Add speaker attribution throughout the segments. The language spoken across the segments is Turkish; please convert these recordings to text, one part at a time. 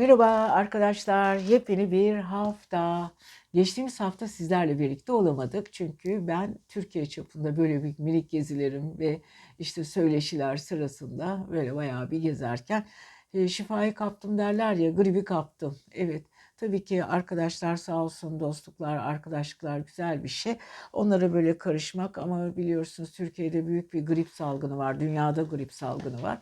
Speaker 1: Merhaba arkadaşlar, yepyeni bir hafta. Geçtiğimiz hafta sizlerle birlikte olamadık çünkü ben Türkiye çapında böyle bir minik gezilerim ve işte söyleşiler sırasında böyle bayağı bir gezerken e, şifayı kaptım derler ya, gribi kaptım. Evet, tabii ki arkadaşlar sağ olsun, dostluklar, arkadaşlıklar güzel bir şey. Onlara böyle karışmak ama biliyorsunuz Türkiye'de büyük bir grip salgını var, dünyada grip salgını var.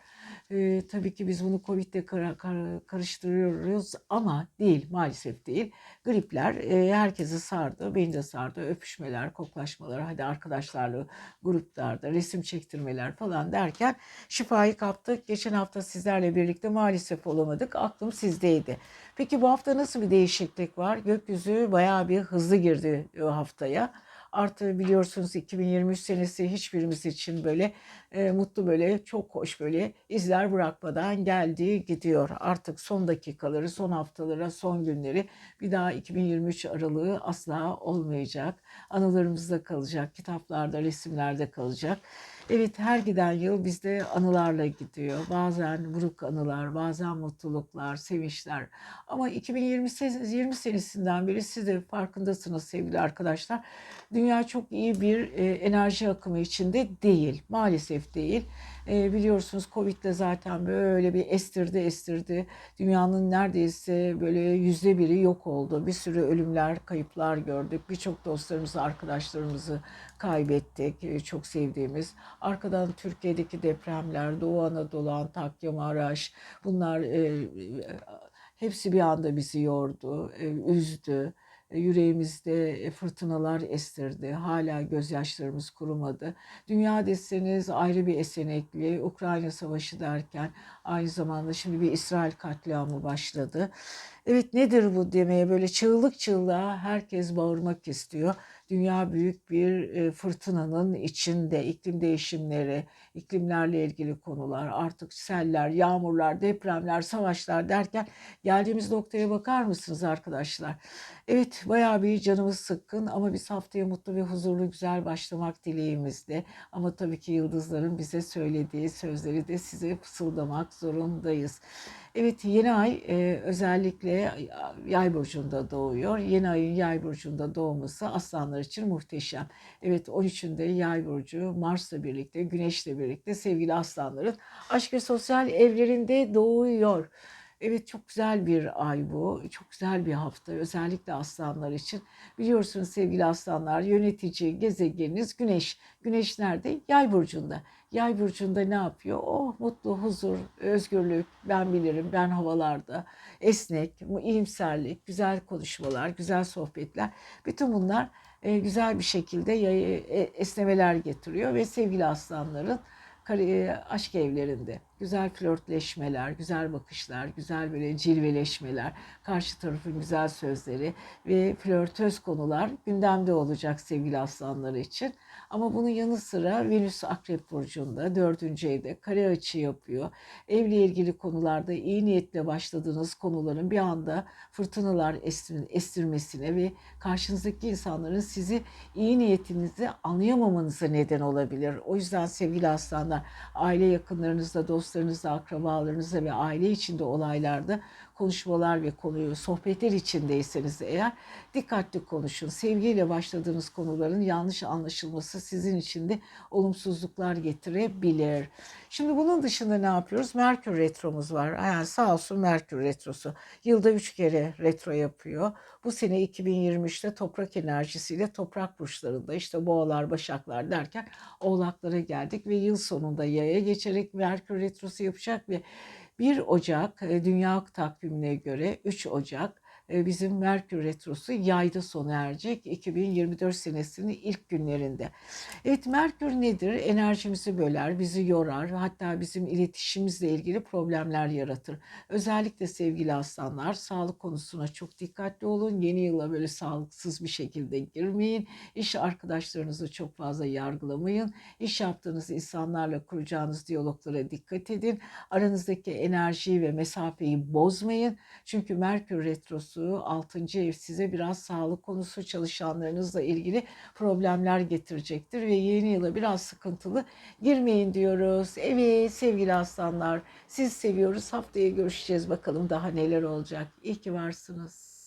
Speaker 1: Ee, tabii ki biz bunu Covid'le kara- kara- karıştırıyoruz ama değil maalesef değil. Gripler e, herkesi sardı, beni de sardı. Öpüşmeler, koklaşmalar, hadi arkadaşlarla gruplarda resim çektirmeler falan derken şifayı kaptık. Geçen hafta sizlerle birlikte maalesef olamadık. Aklım sizdeydi. Peki bu hafta nasıl bir değişiklik var? Gökyüzü bayağı bir hızlı girdi haftaya. Artı biliyorsunuz 2023 senesi hiçbirimiz için böyle e, mutlu böyle çok hoş böyle izler bırakmadan geldi gidiyor. Artık son dakikaları, son haftalara, son günleri bir daha 2023 aralığı asla olmayacak. Anılarımızda kalacak, kitaplarda, resimlerde kalacak. Evet her giden yıl bizde anılarla gidiyor. Bazen buruk anılar, bazen mutluluklar, sevinçler. Ama 2020 se- 20 senesinden beri siz de farkındasınız sevgili arkadaşlar. Dünya çok iyi bir e, enerji akımı içinde değil. Maalesef değil. E, biliyorsunuz Covid de zaten böyle bir estirdi estirdi. Dünyanın neredeyse böyle yüzde biri yok oldu. Bir sürü ölümler, kayıplar gördük. Birçok dostlarımızı, arkadaşlarımızı kaybettik. E, çok sevdiğimiz. Arkadan Türkiye'deki depremler, Doğu Anadolu, Antakya, Maraş bunlar e, e, hepsi bir anda bizi yordu, e, üzdü. E, Yüreğimizde e, fırtınalar estirdi. Hala gözyaşlarımız kurumadı. Dünya deseniz ayrı bir esenekli. Ukrayna Savaşı derken aynı zamanda şimdi bir İsrail katliamı başladı. Evet nedir bu demeye böyle çığlık çığlığa herkes bağırmak istiyor. Dünya büyük bir e, fırtınanın içinde iklim değişimleri, iklimlerle ilgili konular, artık seller, yağmurlar, depremler, savaşlar derken geldiğimiz noktaya bakar mısınız arkadaşlar? Evet bayağı bir canımız sıkkın ama biz haftaya mutlu ve huzurlu güzel başlamak dileğimizde. Ama tabii ki yıldızların bize söylediği sözleri de size fısıldamak zorundayız. Evet yeni ay e, özellikle yay burcunda doğuyor. Yeni ayın yay burcunda doğması aslanlar için muhteşem. Evet 13'ünde yay burcu Mars'la birlikte, Güneş'le birlikte sevgili aslanların aşk ve sosyal evlerinde doğuyor. Evet çok güzel bir ay bu. Çok güzel bir hafta özellikle aslanlar için. Biliyorsunuz sevgili aslanlar yönetici gezegeniniz Güneş. Güneş nerede? Yay burcunda. Yay burcunda ne yapıyor? Oh mutlu, huzur, özgürlük, ben bilirim, ben havalarda, esnek, iyimserlik, güzel konuşmalar, güzel sohbetler. Bütün bunlar e, güzel bir şekilde e, esnemeler getiriyor ve sevgili aslanların e, aşk evlerinde güzel flörtleşmeler, güzel bakışlar, güzel böyle cilveleşmeler, karşı tarafın güzel sözleri ve flörtöz konular gündemde olacak sevgili aslanlar için. Ama bunun yanı sıra Venüs Akrep Burcu'nda dördüncü evde kare açı yapıyor. Evle ilgili konularda iyi niyetle başladığınız konuların bir anda fırtınalar estir- estirmesine ve karşınızdaki insanların sizi iyi niyetinizi anlayamamanıza neden olabilir. O yüzden sevgili aslanlar aile yakınlarınızla, dostlarınızla, akrabalarınızla ve aile içinde olaylarda konuşmalar ve konuyu sohbetler içindeyseniz eğer dikkatli konuşun. Sevgiyle başladığınız konuların yanlış anlaşılması sizin için de olumsuzluklar getirebilir. Şimdi bunun dışında ne yapıyoruz? Merkür retromuz var. Yani sağ olsun Merkür retrosu. Yılda üç kere retro yapıyor. Bu sene 2023'te toprak enerjisiyle toprak burçlarında işte boğalar, başaklar derken oğlaklara geldik ve yıl sonunda yaya geçerek Merkür retrosu yapacak ve 1 Ocak e, dünya takvimine göre 3 Ocak bizim Merkür Retrosu yayda sona erecek 2024 senesinin ilk günlerinde. Evet Merkür nedir? Enerjimizi böler, bizi yorar, hatta bizim iletişimimizle ilgili problemler yaratır. Özellikle sevgili aslanlar sağlık konusuna çok dikkatli olun. Yeni yıla böyle sağlıksız bir şekilde girmeyin. İş arkadaşlarınızı çok fazla yargılamayın. İş yaptığınız insanlarla kuracağınız diyaloglara dikkat edin. Aranızdaki enerjiyi ve mesafeyi bozmayın. Çünkü Merkür Retrosu konusu, 6. ev size biraz sağlık konusu çalışanlarınızla ilgili problemler getirecektir ve yeni yıla biraz sıkıntılı girmeyin diyoruz. Evet sevgili aslanlar siz seviyoruz. Haftaya görüşeceğiz bakalım daha neler olacak. İyi ki varsınız.